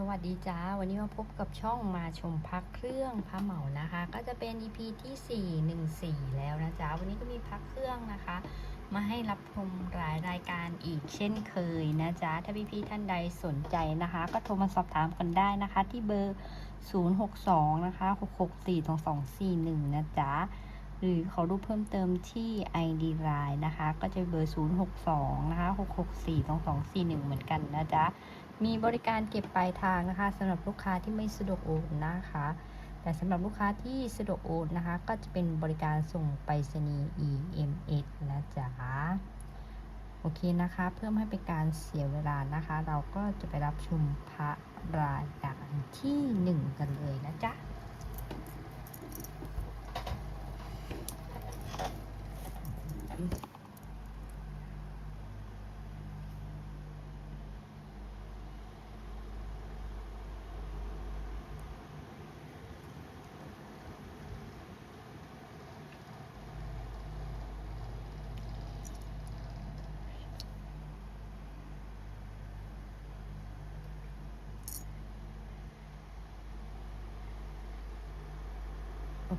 สวัสดีจ้า วันนี้มาพบกับช่องมาชมพักเครื่องพระเหมานะคะ ก็จะเป็น EP ที่ 414 แล้วนะจ๊ะวันนี้ก็มีพักเครื่องนะคะ มาให้รับชมรายรายการอีกเช่นเคยนะจ๊ะถ้าพี่ๆท่านใดสนใจนะคะ ก็โทรมาสอบถามกันได้นะคะ ที่เบอร์ 062 นะคะ 6642241 นะจ๊ะหรือขอรูปเพิ่มเติมที่ ID Line นะคะ ก็จะเบอร์ 062 นะคะ 6642241 เหมือนกันนะจ๊ะ มีบริการเก็บปลายทางนะคะสำหรับลูกค้าที่ไม่สะดวกโอนนะคะ แต่สำหรับลูกค้าที่สะดวกโอนนะคะ ก็จะเป็นบริการส่งไปรษณีย์ EMS นะจ๊ะโอเคนะคะ เพื่อไม่ให้เป็นการเสียเวลานะคะ เราก็จะไปรับชมพระรายการที่หนึ่งกันเลยนะจ๊ะ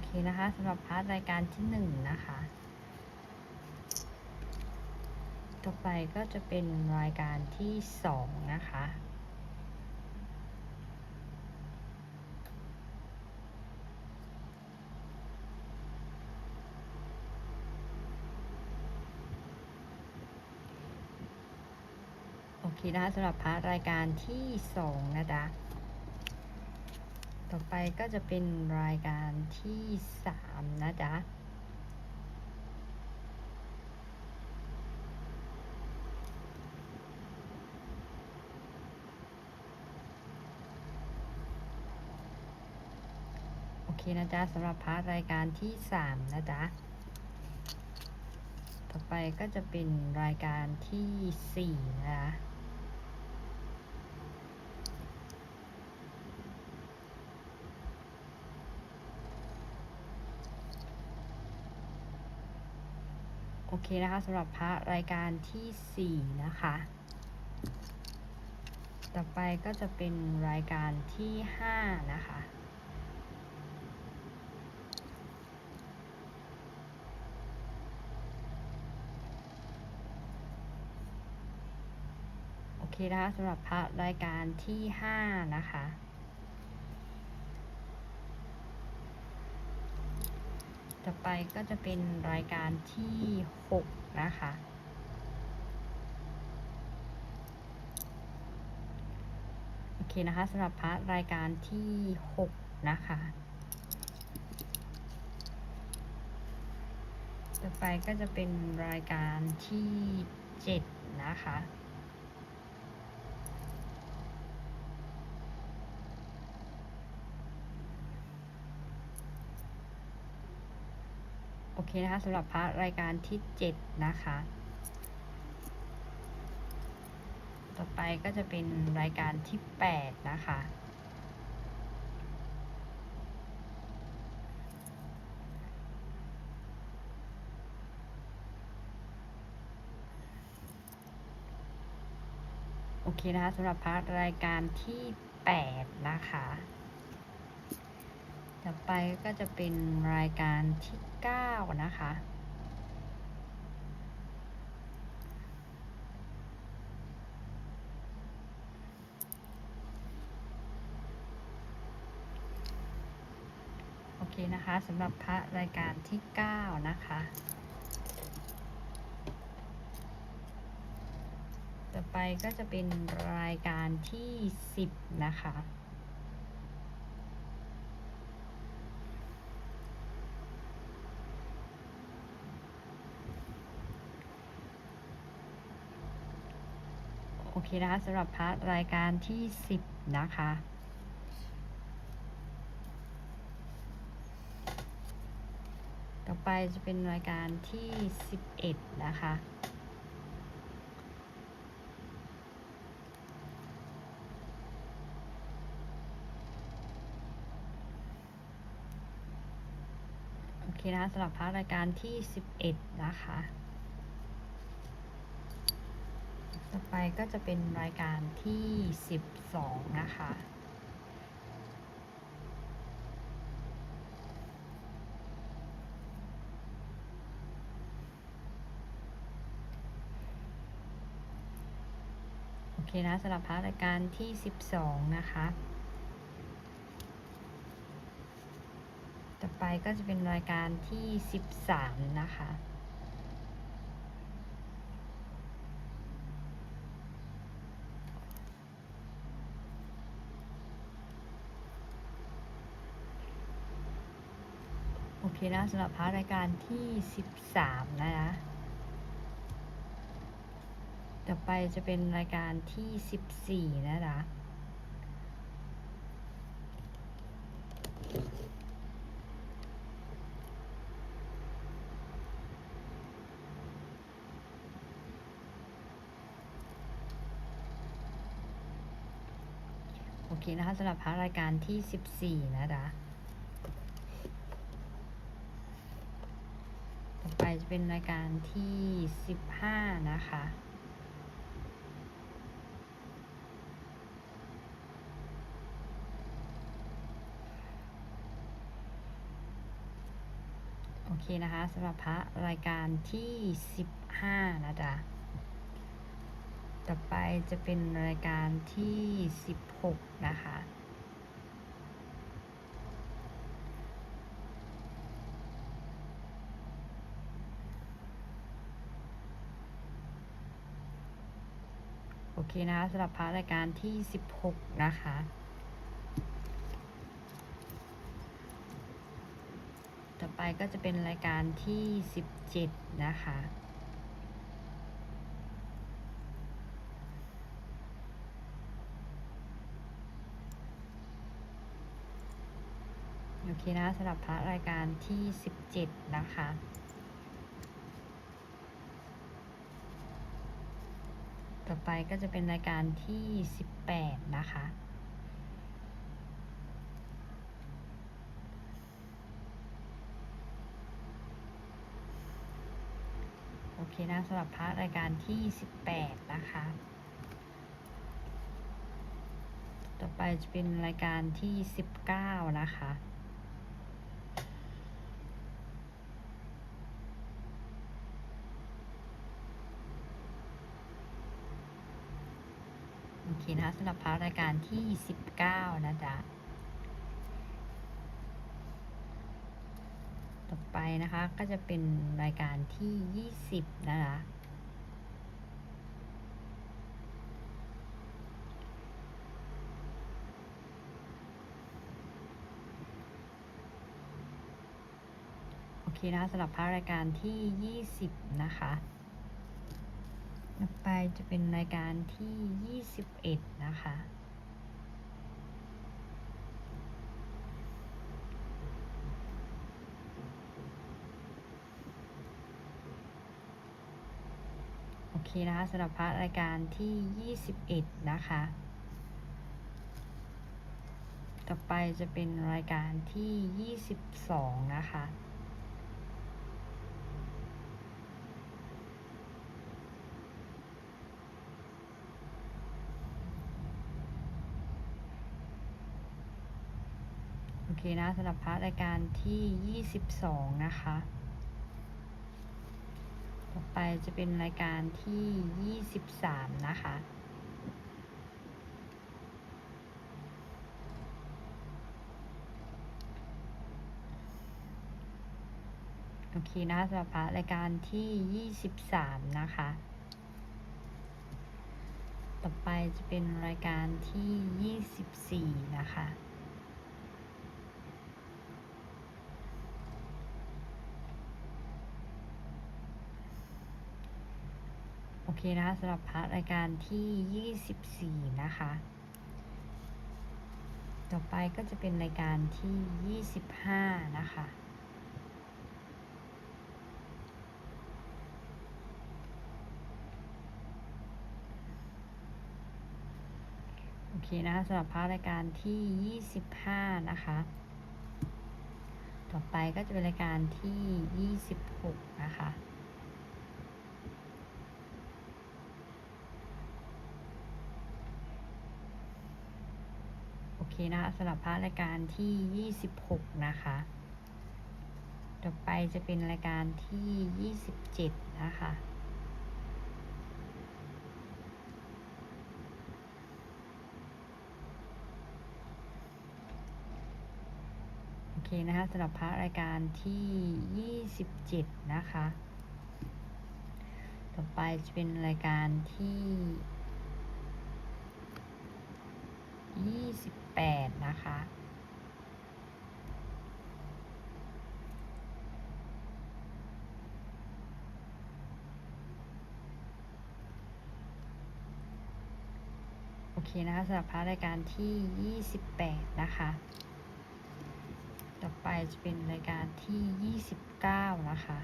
เคนะคะสำหรับพาร์ทรายการที่หนึ่งนะคะ ต่อไปก็จะเป็นรายการที่สองนะคะโอเคนะคะสำหรับพาร์ทรายการที่สองนะจ๊ะ ต่อไปก็จะเป็นรายการที่สามนะจ๊ะ โอเคนะจ๊ะสำหรับพาร์ทรายการที่สามนะจ๊ะ ต่อไปก็จะเป็นรายการที่สี่นะ โอเคนะคะสำหรับพระรายการที่ 4 นะคะ ต่อไปก็จะเป็นรายการที่ 5 นะคะ โอเคนะคะสำหรับพระรายการที่ 5 นะคะ ต่อไปก็จะเป็นรายการที่ 6 นะคะ โอเคนะคะสำหรับพาร์ทรายการที่ 6 นะคะ ต่อไปก็จะเป็นรายการที่ 7 นะคะ โอเคนะคะสำหรับพาร์ทรายการที่ 7 นะคะ ต่อไปก็จะเป็นรายการที่ 8 นะคะ โอเคนะคะสำหรับพาร์ทรายการที่ 8 นะคะ ต่อไปก็จะเป็นรายการที่ 9 นะคะ โอเคนะคะสำหรับพระรายการที่ 9 นะคะ ต่อไปก็จะเป็นรายการที่ 10 นะคะ เคนะคะสำหรับพาร์ทรายการที่ 10 นะคะต่อไปจะเป็นรายการที่ 11 นะคะ โอเคนะคะสำหรับพาร์ทรายการที่ 11 นะคะ ต่อไปก็จะเป็นรายการที่ 12 นะคะ โอเคนะสำหรับพาร์ทรายการที่ 12 นะคะ ต่อไปก็จะเป็นรายการที่ 13 นะคะ คนะสำหรับพาร์ทรายการที่ 13 นะคะ ต่อไปจะเป็นรายการที่ 14 นะคะ โอเคนะคะสำหรับพาร์ทรายการที่ 14 นะคะ ต่อไปจะ เป็นรายการที่ 15 นะคะ โอเคนะคะสำหรับพระรายการที่ 15 นะจ๊ะ ต่อไปจะเป็นรายการที่ 16 นะคะ เคนะคะสำหรับพระรายการที่ 16 นะคะต่อไปก็จะเป็นรายการที่ 17 นะคะ โอเคนะสำหรับพระรายการที่ 17 นะคะ ต่อไปก็จะเป็นรายการที่ 18 นะคะ โอเคนะสำหรับพระรายการที่ 18 นะคะ ต่อไปจะเป็นรายการที่ 19 นะคะ โอเคนะคะสำหรับพระรายการที่ 19 นะจ๊ะ ต่อไปนะคะก็จะเป็นรายการที่ 20 นะคะโอเคนะคะสำหรับพระรายการที่ 20 นะคะ ต่อไปจะเป็นรายการที่ 21 นะคะ โอเคนะคะสำหรับพระรายการที่ 21 นะคะ ต่อไปจะเป็นรายการที่ 22 นะคะ เคนะสำหรับพระรายการที่ 22 นะคะ ต่อไปจะเป็นรายการที่ 23 นะคะโอเคนะสำหรับพระรายการที่ 23 นะคะ ต่อไปจะเป็นรายการที่ 24 นะคะ เคนะคะสำหรับพระรายการที่ 24 นะคะ ต่อไปก็จะเป็นรายการที่ 25 นะคะ โอเคนะคะสำหรับพระรายการที่ 25 นะคะ ต่อไปก็จะเป็นรายการที่ 26 นะคะ นะคะสำหรับพระรายการที่ 26 นะคะ ต่อไปจะเป็นรายการที่ 27 นะคะโอเคนะคะสำหรับพระรายการที่ 27 นะคะ ต่อไปจะเป็นรายการที่ 28 นะคะ โอเคนะคะสำหรับพาระรายการที่ 28 นะคะ ต่อไปจะเป็นรายการที่ 29 นะคะ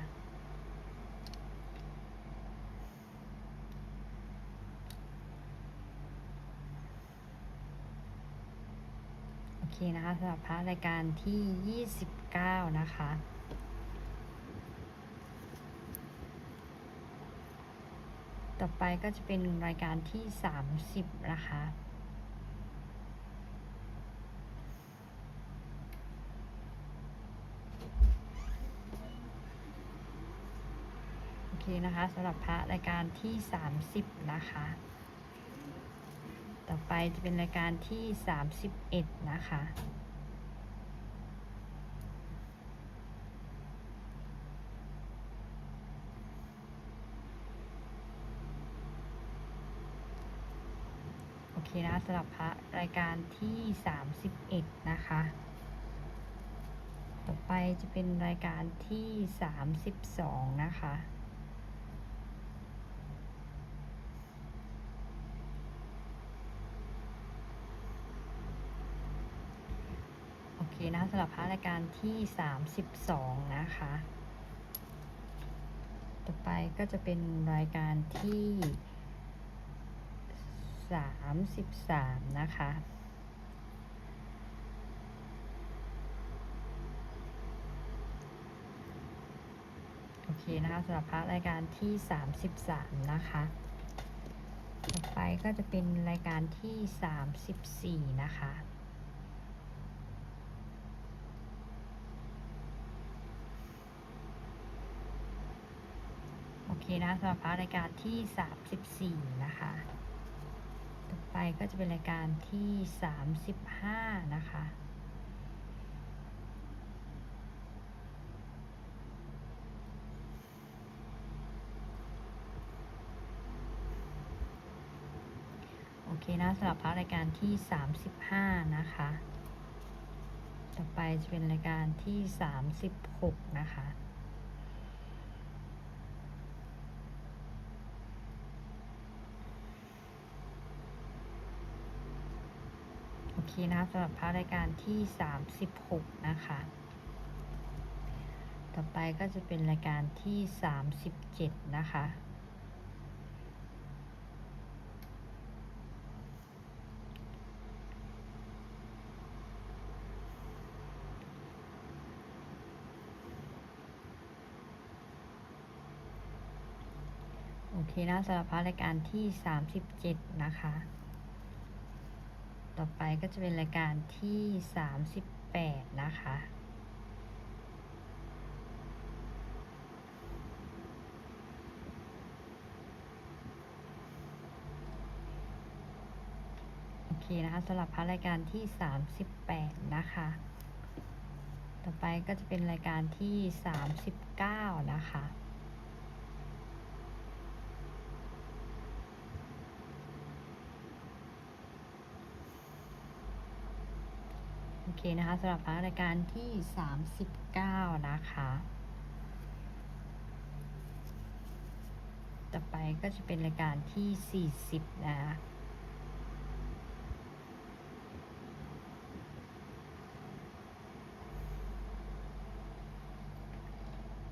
เคนะคะสำหรับพระรายการที่ 29 นะคะ ต่อไปก็จะเป็นรายการที่ 30 นะคะโอเคนะคะสำหรับพระรายการที่ 30 นะคะ ต่อไปจะเป็นรายการที่ 31 นะคะ โอเคนะสำหรับพระรายการที่ 31 นะคะ ต่อไปจะเป็นรายการที่ 32 นะคะ โอเคนะ สำหรับพระรายการที่32นะคะ ต่อไปก็จะเป็นรายการที่33นะคะโอเคนะคะสำหรับพระรายการที่33นะคะ ต่อไปก็จะเป็นรายการที่34นะคะ เคนะสำหรับพระรายการที่ 34 นะคะ ต่อไปก็จะเป็นรายการที่ 35 นะคะโอเคนะสำหรับพรรายการที่ 35 นะคะ ต่อไปจะเป็นรายการที่ 36 นะคะ โอเคนะสำหรับพระรายการที่ 36 นะคะ ต่อไปก็จะเป็นรายการที่ 37 นะคะโอเคนะสำหรับพระรายการที่ 37 นะคะ ต่อไปก็จะเป็นรายการที่ 38 นะคะ โอเคนะคะสำหรับพระรายการที่ 38 นะคะ ต่อไปก็จะเป็นรายการที่ 39 นะคะ เคนะคะสำหรับพระรายการที่ 39 นะคะ ต่อไปก็จะเป็นรายการที่ 40 นะคะ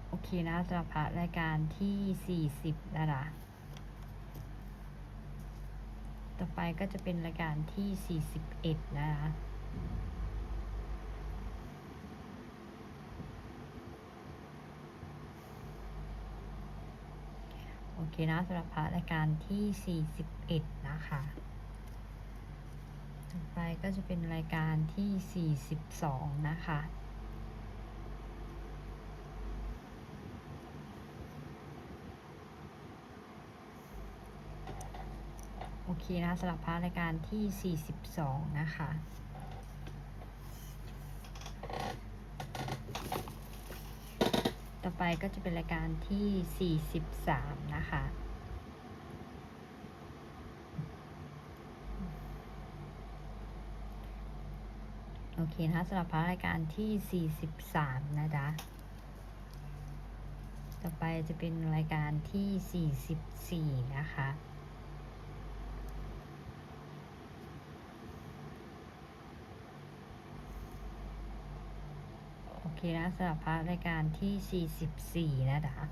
โอเคนะสำหรับพระรายการที่ 40 นะคะต่อไปก็จะเป็นรายการที่ 41 นะคะ โอเคนะสำหรับพระรายการที่ 41 นะคะต่อไปก็จะเป็นรายการที่ 42 นะคะโอเคนะสำหรับพาร์ทรายการที่ 42 นะคะ ต่อไปก็จะเป็นรายการที่ 43 นะคะ โอเคนะคะสำหรับพาร์ทรายการที่ 43 นะจ๊ะ ต่อไปจะเป็นรายการที่ 44 นะคะ โอเคนะสำหรับพาร์ทรายการที่ 44 นะจ๊ะ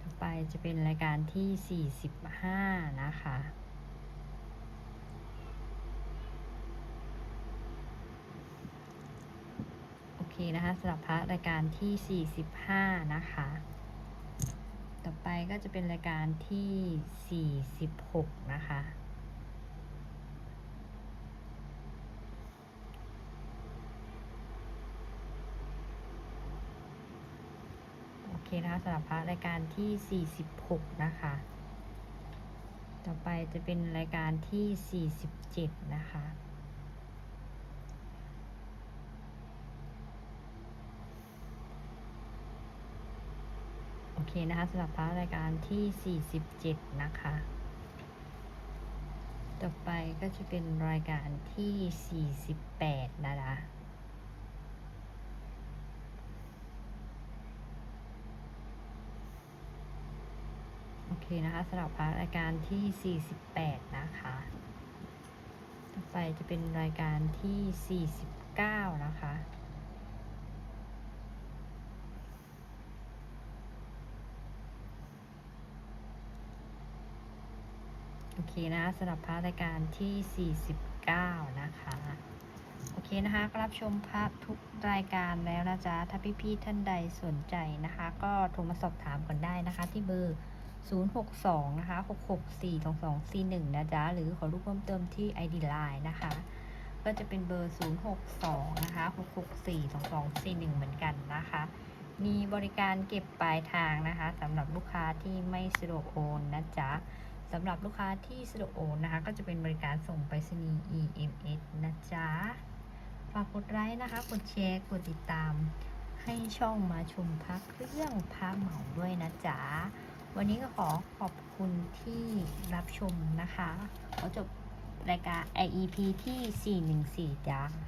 ต่อไปจะเป็นรายการที่ 45 นะคะโอเคนะคะสำหรับพร์ทรายการที่ 45 นะคะ ต่อไปก็จะเป็นรายการที่ 46 นะคะ เคนะคะสำหรับพร์ทรายการที่ 46 นะคะ ต่อไปจะเป็นรายการที่ 47 นะคะโอเคนะคะสำหรับพร์ทรายการที่ 47 นะคะ ต่อไปก็จะเป็นรายการที่ 48 นะคะ เคนะคะสำหรับพารายการที่ 48 นะคะ ต่อไปจะเป็นรายการที่ 49 นะคะโอเคนะสำหรับพาร์ทรายการที่ 49 นะคะ โอเคนะคะก็รับชมภาทุกรายการแล้วนะจ๊ะ ถ้าพี่ๆท่านใดสนใจนะคะ ก็โทรมาสอบถามกันได้นะคะที่เบอร์ 062 นะคะ 6642241 นะจ๊ะ หรือขอรูปเพิ่มเติมที่ ID Line นะคะ ก็จะเป็นเบอร์ 062 นะคะ 6642241 เหมือนกันนะคะ มีบริการเก็บปลายทางนะคะสำหรับลูกค้าที่ไม่สะดวกโอนนะจ๊ะสำหรับลูกค้าที่สะดวกโอนนะคะ ก็จะเป็นบริการส่งไปรษณีย์ EMS นะจ๊ะ ฝากกดไลค์นะคะ กดแชร์ กดติดตาม ให้ช่องมาชมพักเรื่องพาเหมาด้วยนะจ๊ะ วันนี้ก็ขอขอบคุณที่รับชมนะคะ ขอจบรายการ IEP ที่ 414จ้า